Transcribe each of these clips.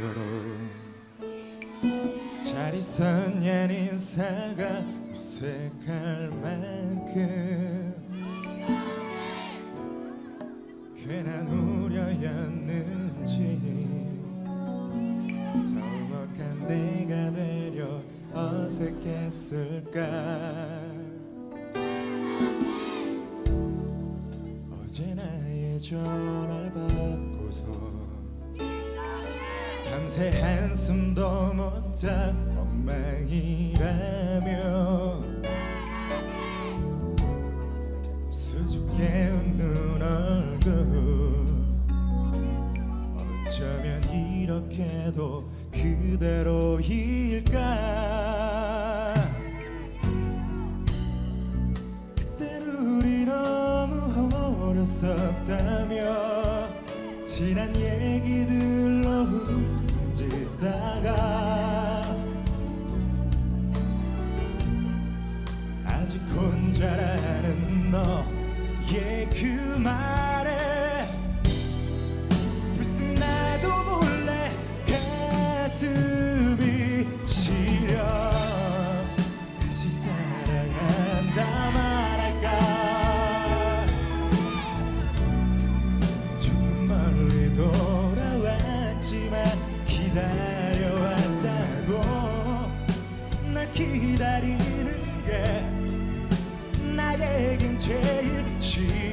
것처럼 잘 있었냐는 인사가 어색할 만큼 괜한 우려였는지 서먹한 내가 되려 어색했을까? 어제 나의 전화를 받고서 밤새 한숨도 못 자 엉망이라며 수줍게 웃는 얼굴 어쩌면 이렇게도 그대로일까? 그땐 우리 너무 어렸었다며 지난 얘기들로 웃음 짓다가 아직 혼자라는 너의 그 말에 기다리는 게 나에겐 제일 쉬운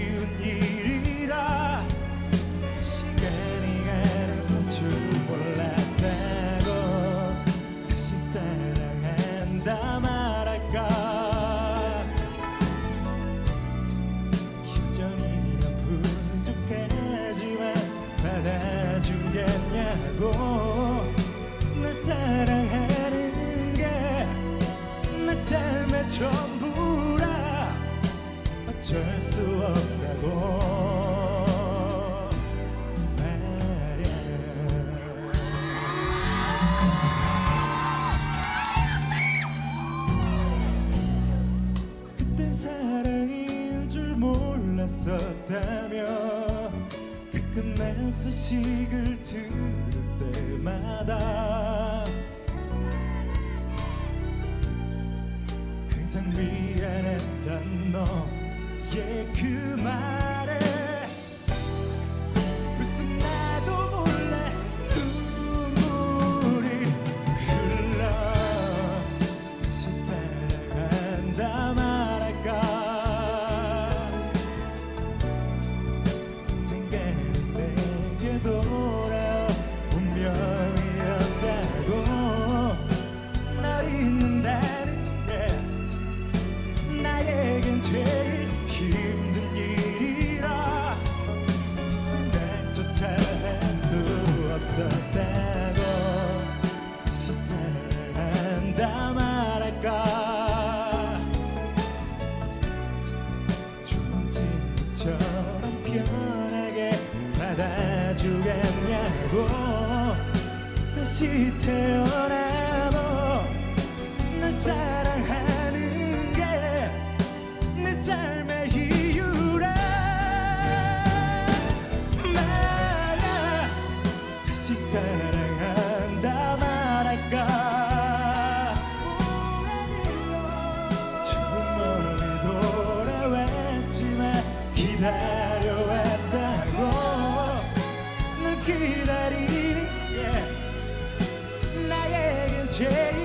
어쩔 수 없다고. 말야. 그땐 사랑인 줄 몰랐었다며 그 끝난 소식을 들을 때마다 항상 미안했던 너 의그 말에 다시 태어나도 널 사랑하는 게 내 삶의 이유라. 말야 다시 사랑한다 말할까? 조금 멀리 돌아왔지만 기다려왔다고 널 기다리 Chết.